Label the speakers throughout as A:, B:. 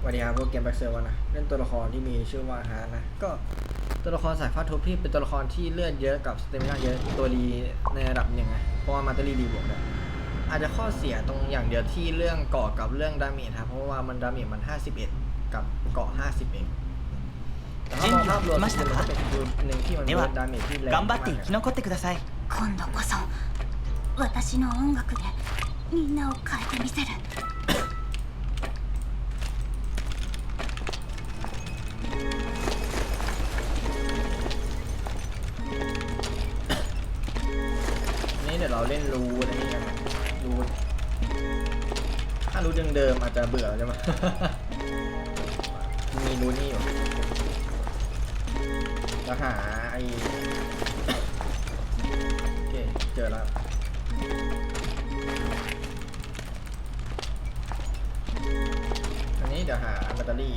A: สวัสดีครับพวกเกมแบ็กเซอร์วนะเล่นตัวละครที่มีชื่อว่าฮาร์ดนะ ก็ตัวละครสายฟ้าทุบที่เป็นตัวละครที่เลือดเยอะกับสเตมินาเยอะตัวดีในระดับหนึ่งไงเพราะว่ามาตอรี่ดีบวกเลยอาจจะข้อเสียตรงอย่างเดียวที่เรื่องเกาะกับเรื่องดาเมจครับเพราะว่ามันดาเมจมัน 51 กับเกาะ 50 เองแต่ถ้ามองภาพรวมมันก็เป็นจุดหนึ่งที่มัน
B: で
A: มี
B: は
A: ดาเมจที่แรง
B: 頑張
A: มาก
B: って生き残ってください
C: 今度こそ私の音楽でみんなを変えてみせる
A: เบื่อใช่ไหมมีรูนี่อยู่แล้วหาไอโอเค เจอแล้วอันนี้เดี๋ยวหาแบตเตอรี่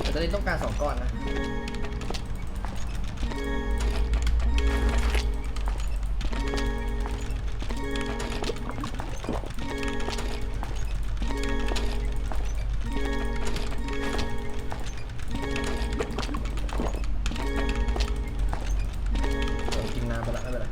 A: แบตเตอรี่ต้องการสองก้อนนะ อกินไรไม่เป็นไร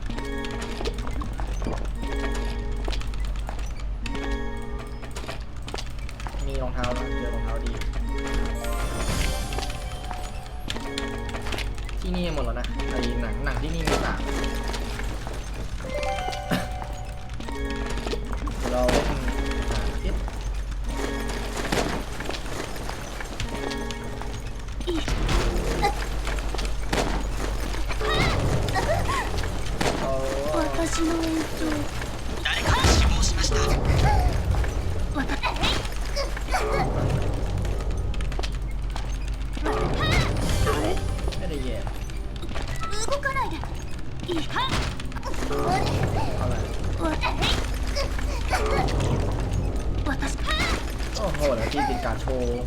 A: โอ้โหแล้วที่เป็นการโชว์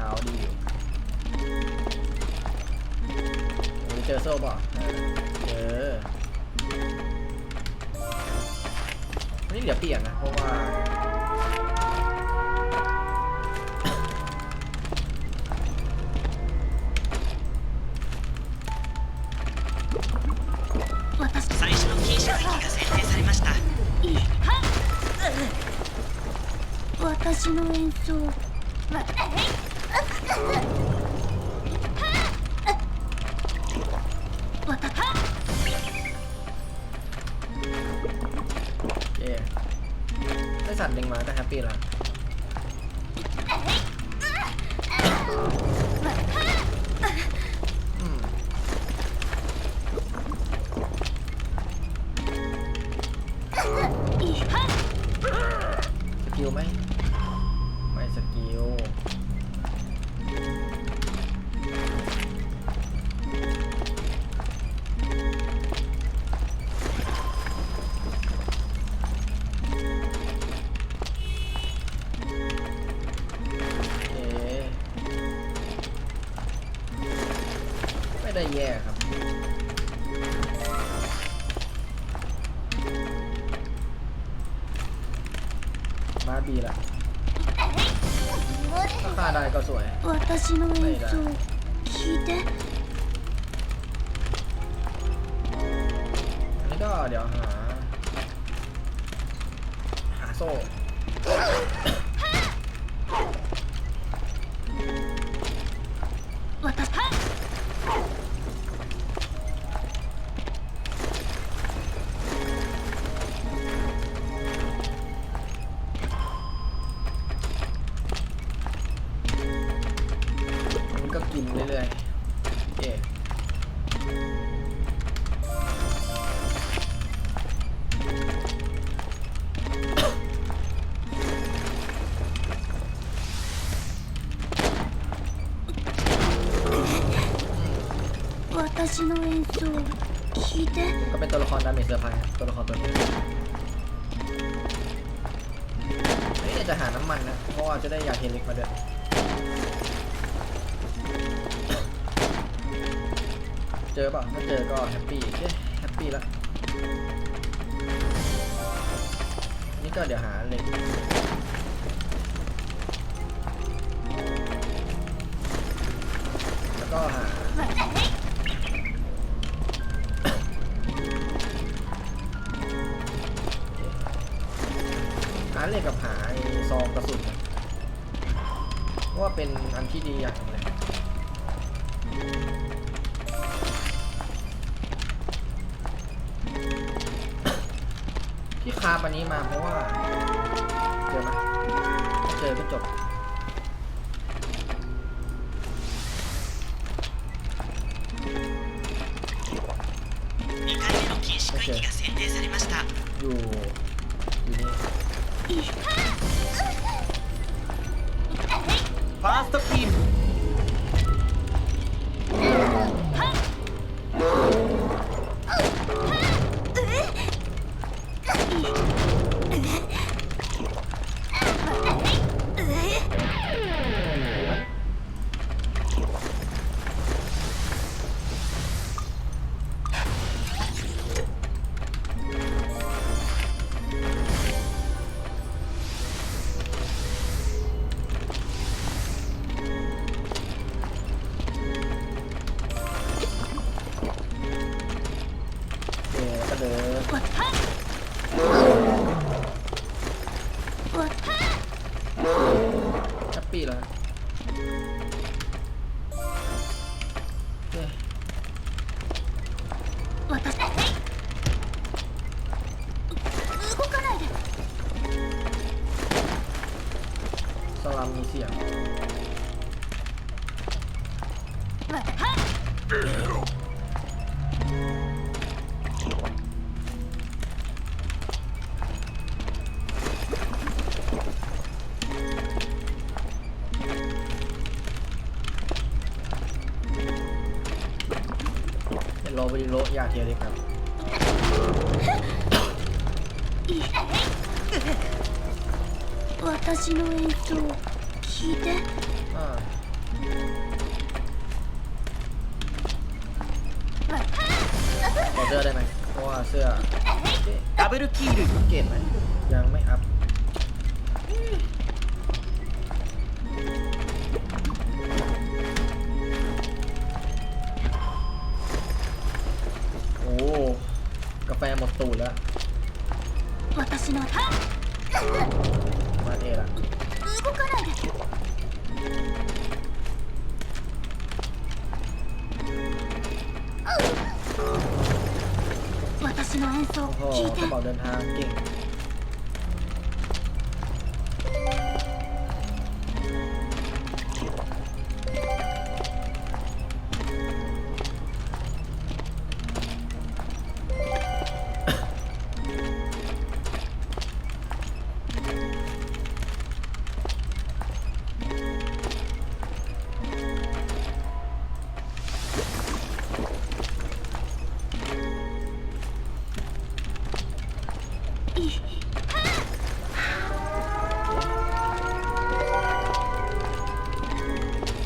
A: ท้าดีอยู่วันนี้เจอโซ่ป่ะเจอวันนี้เหลือเปลี่ยนนะ เพราะว่า
C: 私
B: 最初の禁止区域が設定されました
C: いいか私の演奏 私の演奏聞いて
A: อันนี้ก็เดี๋ยวหา หาโซ่
C: の演奏聞いて
A: ก็เป็นตัวละครดาเมจเซอร์ไพรส์ครับตัวละครตัวนี้เฮ้ยจะหาน้ำมันนะ เพราะว่าจะได้ยาเทลิกมาด้วยเจอเปล่าถ้าเจอก็แฮปปี้เอ๊ะแฮปปี้ละนี่ก็เดี๋ยวหาเหล็กแล้วก็หา เลยกกับหาไอ้ซองกระสุนนะว่าเป็นอันที่ดีอย่างหนึงเลยที่คาบอันนี้มาเพราะว่าเจอไหมถ้าเจอก็จบ นโรบริโรยาเทียเล็กครับ
C: 私の演奏聞いて
A: กาแฟหมดตูดแล้ว
C: 私の
A: มาเอละ
C: 動かないで私の演奏
A: โอ้โห
C: 聞い
A: ก
C: て
A: ระเป๋าเดินทางเก่ง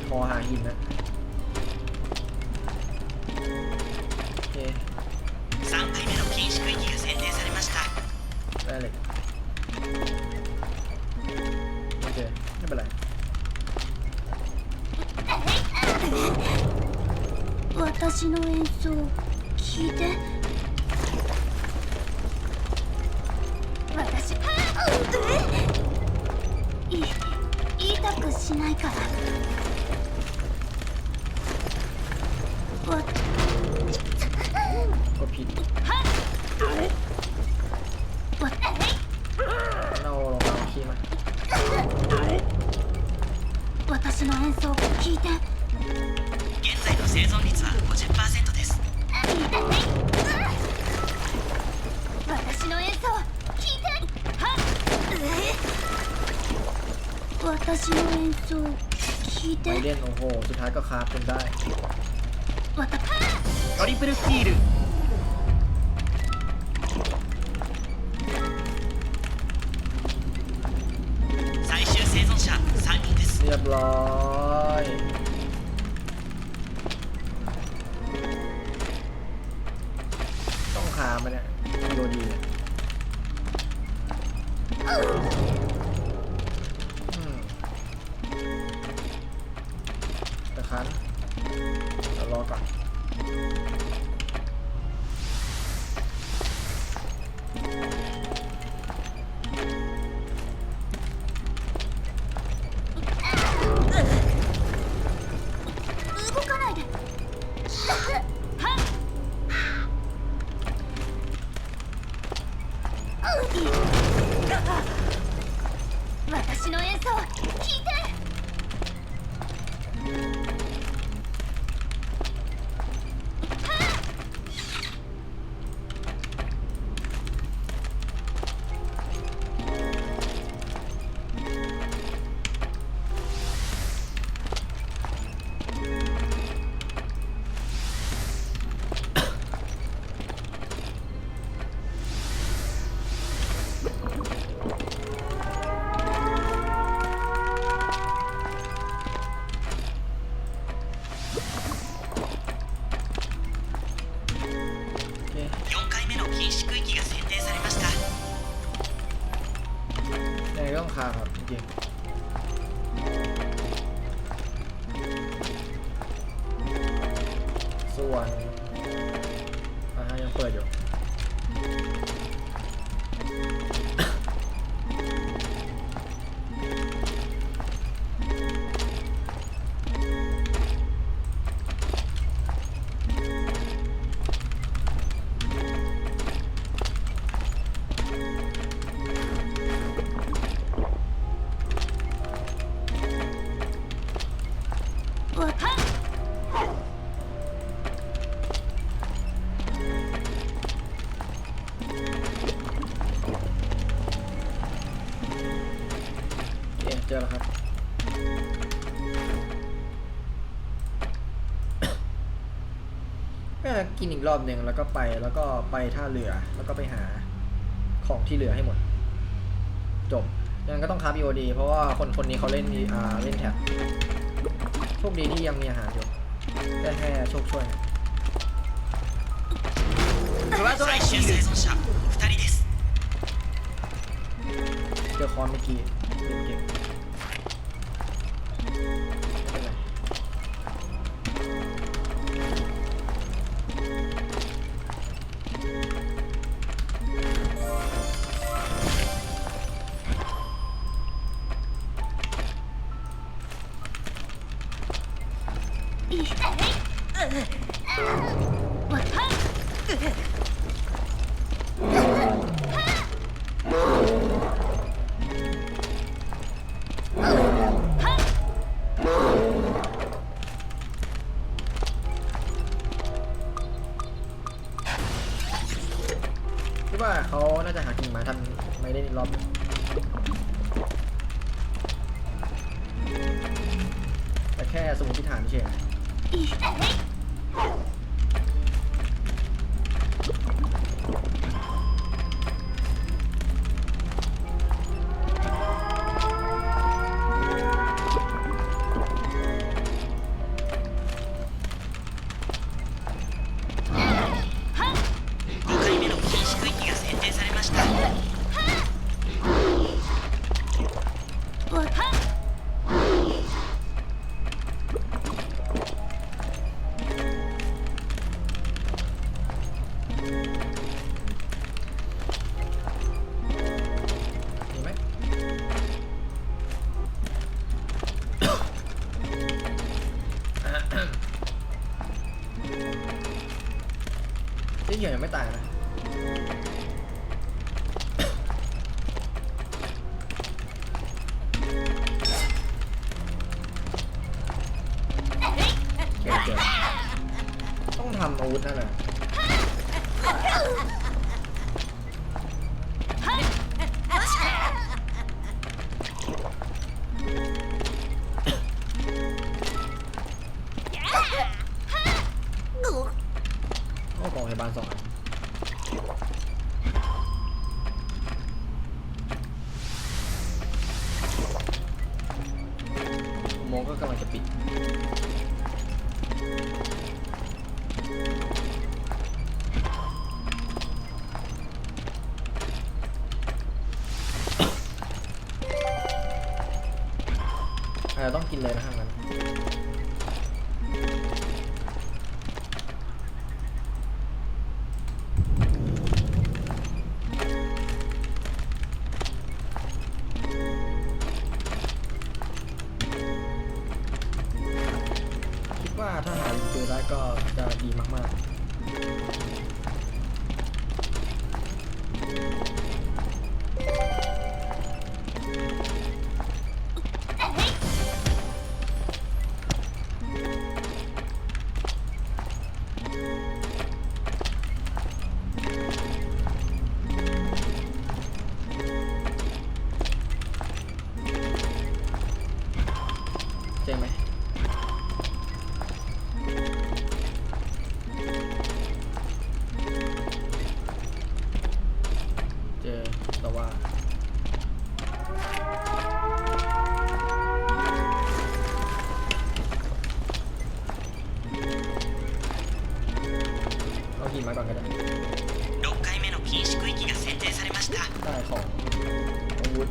A: คอหาหินนะโอเค
B: 3回目の禁止区域が選定されました
A: ได้เหล็กโอเค ไม่เป็นไร
C: 私の演奏 私の演奏聞いて
B: 現在の生存率は50%です
C: 私の演奏聞いて私の演奏聞い
A: ไม่
C: て
A: เล่น โอ้โห สุดท้ายก็คาบจนได้
C: わた
B: トリプルスティール
A: ร้อยต้องหามันเนี่ยโดนยิงตะคันรอก่อนะกินอีกรอบหนึ่งแล้วก็ไปแล้วก็ไปท่าเรือแล้วก็ไปหาของที่เหลือให้หมด จบยังก็ต้องคาบีโอดีเพราะว่าคนคนนี้เขาเล่นอ่าเล่นแท็บโชคดีที่ยังมีอาหารอยู่ได้แค่โชคช่วยนะเจอคอนเมื่อกี้เก่ง มาทำไม่ได้รอบ ยังไม่ตาย ก็กองพยาบาลสององก็กำลังจะปิดอาต้องกิน
B: เลยนะครับ
A: ได้ของอาวุธ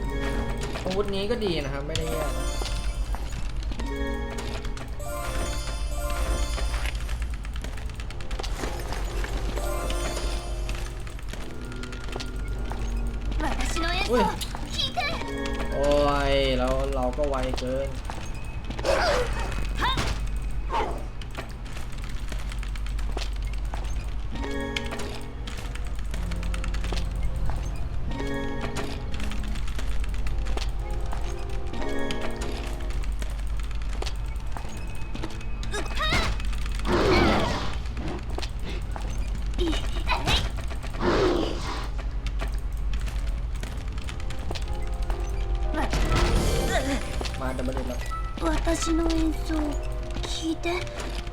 A: อาวุธนี้ก็ดีนะครับ ไม่ได้แย่นะโอ้ย เราเราก็ไวเกิน
C: 私の演奏聞いて。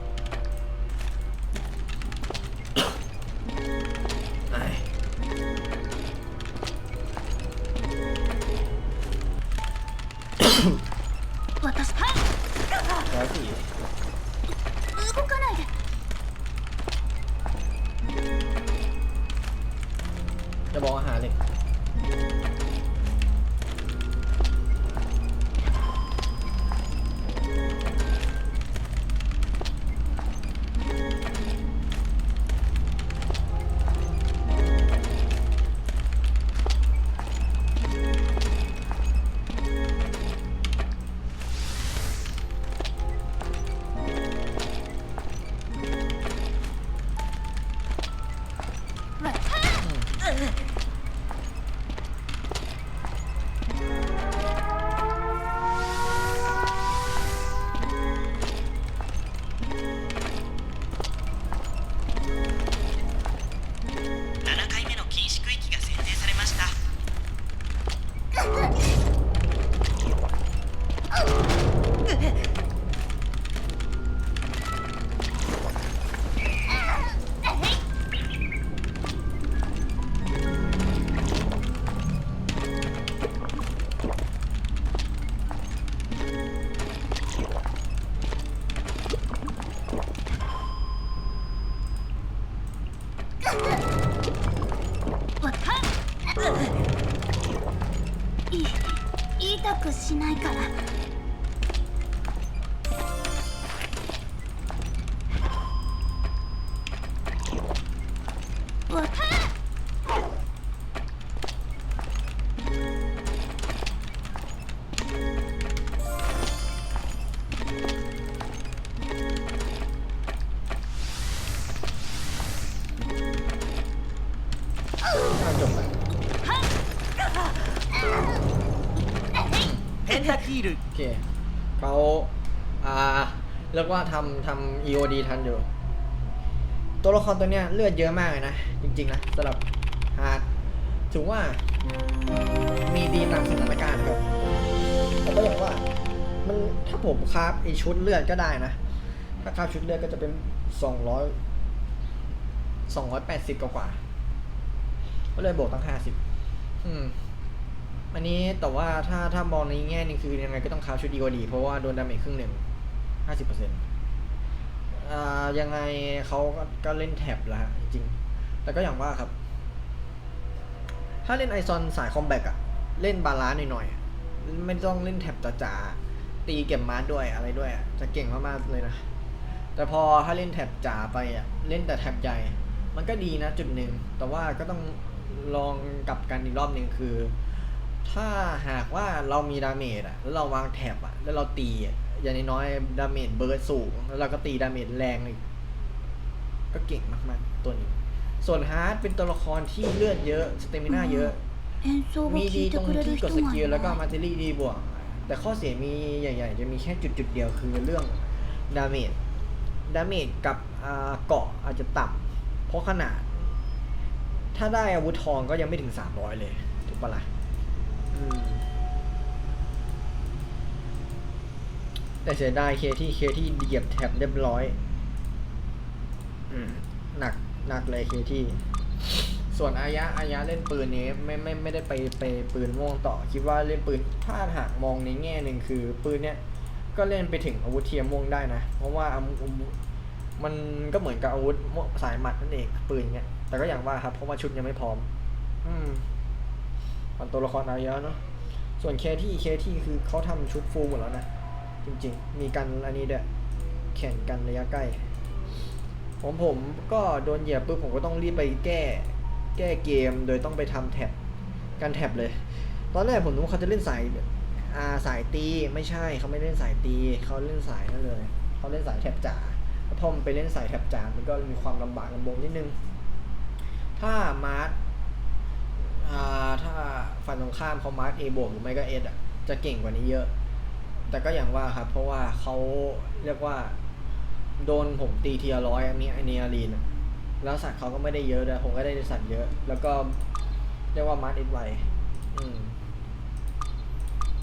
A: แค่ขี้ดึก โอเคเขาอ่าเรียกว่าทำทำ EOD ทันอยู่ ตัวละครตัวเนี้ยเลือดเยอะมากเลยนะ จริงๆนะสำหรับฮาร์ดถือว่ามีดีตามสถานการณ์ครับแต่ก็อย่างว่า มันถ้าผมคราฟไอชุดเลือดก็ได้นะ ถ้าคราฟชุดเลือดก็จะเป็นสองร้อยสองร้อยแปดสิบกว่าก็เลยบวกตั้งห้าสิบอืม อันนี้แต่ว่าถ้าถ้ามองในแง่หนึงคือยังไงก็ต้องคาฟชุดดีกว่าดีเพราะว่าโดนดาเมจครึ่งหนึ่งห้าสิบเปอร์เซ็นต์อ่ายังไงเขาก็ก็เล่นแท็บละฮะจริงๆแต่ก็อย่างว่าครับ ถ้าเล่นไอซอนสายคอมแบ็กอะเล่นบาลานซ์หน่อยๆอะไม่ต้องเล่นแท็บจ๋าๆตีเก็บมาร์ด้วยอะไรด้วยอะจะเก่งมากๆเลยนะ แต่พอถ้าเล่นแท็บจ๋าไปอะเล่นแต่แท็บใหญ่ มันก็ดีนะจุดหนึ่งแต่ว่าก็ต้องลองกลับกันอีกรอบหนึ่งคือ ถ้าหากว่าเรามีดาเมจอ่ะ แล้วเราวางแท็บอ่ะ แล้วเราตีอ่ะ อย่างน้อยๆดาเมจเบิร์ดสูง แล้วเราก็ตีดาเมจแรงอีก ก็เก่งมากๆตัวนี้ ส่วนฮาร์ดเป็นตัวละครที่เลือดเยอะ สเตมิน่าเยอะ
C: 演奏を
A: มี
C: 聴
A: ดี
C: い
A: ต
C: て
A: รง
C: くれ
A: ที่
C: る
A: ก
C: 人
A: ดส
C: も
A: กิ
C: い
A: ล
C: る
A: แล้วก็
C: わ
A: มาเตอรี่ดีบวก แต่ข้อเสียมีใหญ่ ๆ จะมีแค่จุดจุดๆเดียวคือเรื่องดาเมจ ดาเมจกับอ่าเกาะอาจจะต่ำเพราะขนาด ถ้าได้อาวุธทองก็ยังไม่ถึง 300 เลย ถูกปะล่ะอืม แต่เสียดายเคที่เคที่เหยียบแท็บเรียบร้อยอหนักหนักเลยเคที่ ส่วนอายะอายะเล่นปืนนี้ไม่ไม่ไม่ได้ไปไปปืนม่วงต่อ คิดว่าเล่นปืนถ้าหากมองในแง่หนึ่งคือปืนเนี้ยก็เล่นไปถึงอาวุธเทียมม่วงได้นะ เพราะว่าอาวุธมันก็เหมือนกับอาวุธสายหมัดนั่นเองปืนเนี้ยแต่ก็อย่างว่าครับเพราะว่าชุดยังไม่พร้อม อืม มันตัวละครอายะเนาะส่วนเคที่เคที่คือเขาทำชุดฟูลหมดแล้วนะ จริงๆ มีกันอันนี้เด้วยแข่งกันระยะใกล้ผมผมก็โดนเหยียบปุ๊บผมก็ต้องรีบไปแก้แก้เกมโดยต้องไปทำแท็บการแท็บเลย ตอนแรกผมนึกว่าเขาจะเล่นสายอาสายตีไม่ใช่เขาไม่เล่นสายตีเขาเล่นสายนั่นเลยเขาเล่นสายแท็บจ๋าพอมันไปเล่นสายแท็บจ๋ามันก็มีความลำบากลำบนนิดนึง ถ้ามาร์ท ถ้าฝันตรงข้ามเขามาร์กเอบวกหรือไม่ก็เอสอะจะเก่งกว่านี้เยอะ แต่ก็อย่างว่าครับ เพราะว่าเขาเรียกว่า โดนผมตีเทียร้อยอันนี้ไอเนียรีนแล้วสัตว์เขาก็ไม่ได้เยอะนะผมก็ได้สัตว์เยอะ แล้วก็เรียกว่ามาร์กเอสไว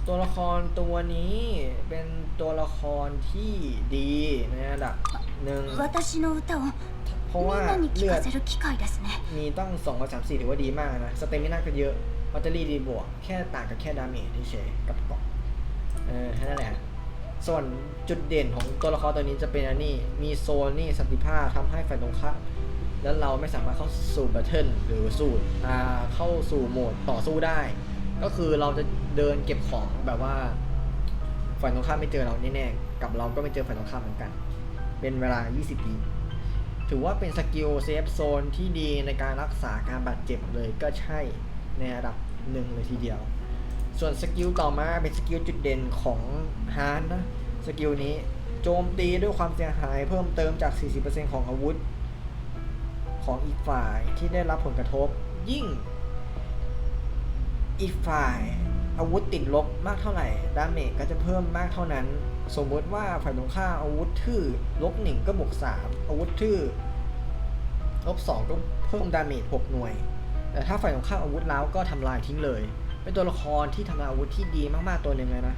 A: ตัวละครตัวนี้เป็นตัวละครที่ดีในระดับหนึ่ง พราะว่าเลือดมีตั้งสองกับสามสี่ถือว่าดีมากนะ สเตมินาก็เยอะแบตเตอรี่ดีบวก แค่ต่างกับแค่ดาเมจเฉยกับกล่องเออแค่นั้นแหละ ส่วนจุดเด่นของตัวละครตัวนี้จะเป็นอันนี้ มีโซนนี่สันติภาพทำให้ฝ่ายตรงข้ามแล้วเราไม่สามารถเข้าสู่แบทเทิลหรือสู่อ่าเข้าสู่โหมดต่อสู้ได้ ก็คือเราจะเดินเก็บของแบบว่าฝ่ายตรงข้ามไม่เจอเราแน่ๆกับเราก็ไม่เจอฝ่ายตรงข้ามเหมือนกัน เป็นเวลา 20 ปี ถือว่าเป็นสกิลเซฟโซนที่ดีในการรักษาการบาดเจ็บเลยก็ใช่ในระดับหนึ่งเลยทีเดียว ส่วนสกิลต่อมาเป็นสกิลจุดเด่นของฮาร์ดนะ สกิลนี้โจมตีด้วยความเสียหายเพิ่มเติมจาก 40%ของอาวุธ ของอีกฝ่ายที่ได้รับผลกระทบ ยิ่ง อีกฝ่ายอาวุธติดลบมากเท่าไหร่ดาเมจก็จะเพิ่มมากเท่านั้น สมมติว่าฝ่ายตรงข้ามอาวุธทื่อลบหนึ่งก็บวกสามอาวุธทื่อลบสองก็เพิ่มดาเมจหกหน่วย แต่ถ้าฝ่ายตรงข้ามอาวุธแล้วก็ทำลายทิ้งเลย เป็นตัวละครที่ทำลายอาวุธที่ดีมากๆตัวหนึ่งเลยนะ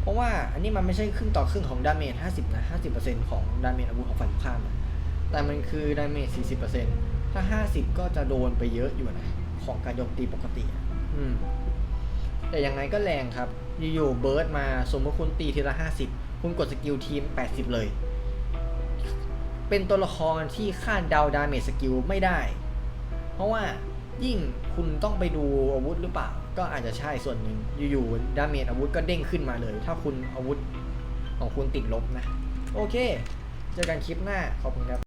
A: เพราะว่าอันนี้มันไม่ใช่ครึ่งต่อครึ่งของดาเมจ50นะ50%ของดาเมจอาวุธของฝ่ายตรงข้ามนะแต่มันคือดาเมจ40%ถ้า50ก็จะโดนไปเยอะอยู่นะ ของการโจมตีปกติ อืมแต่ยังไงก็แรงครับ อยู่ๆเบิร์ดมาสมมติคุณตีทีละ50คุณกดสกิลทีม80เลย เป็นตัวละครที่คาดเดาดาเมจสกิลไม่ได้ เพราะว่ายิ่งคุณต้องไปดูอาวุธหรือเปล่า ก็อาจจะใช่ส่วนหนึ่งอยู่ๆดาเมจอาวุธก็เด้งขึ้นมาเลย ถ้าคุณอาวุธของคุณติดลบนะ โอเค เจอกันคลิปหน้า ขอบคุณครับ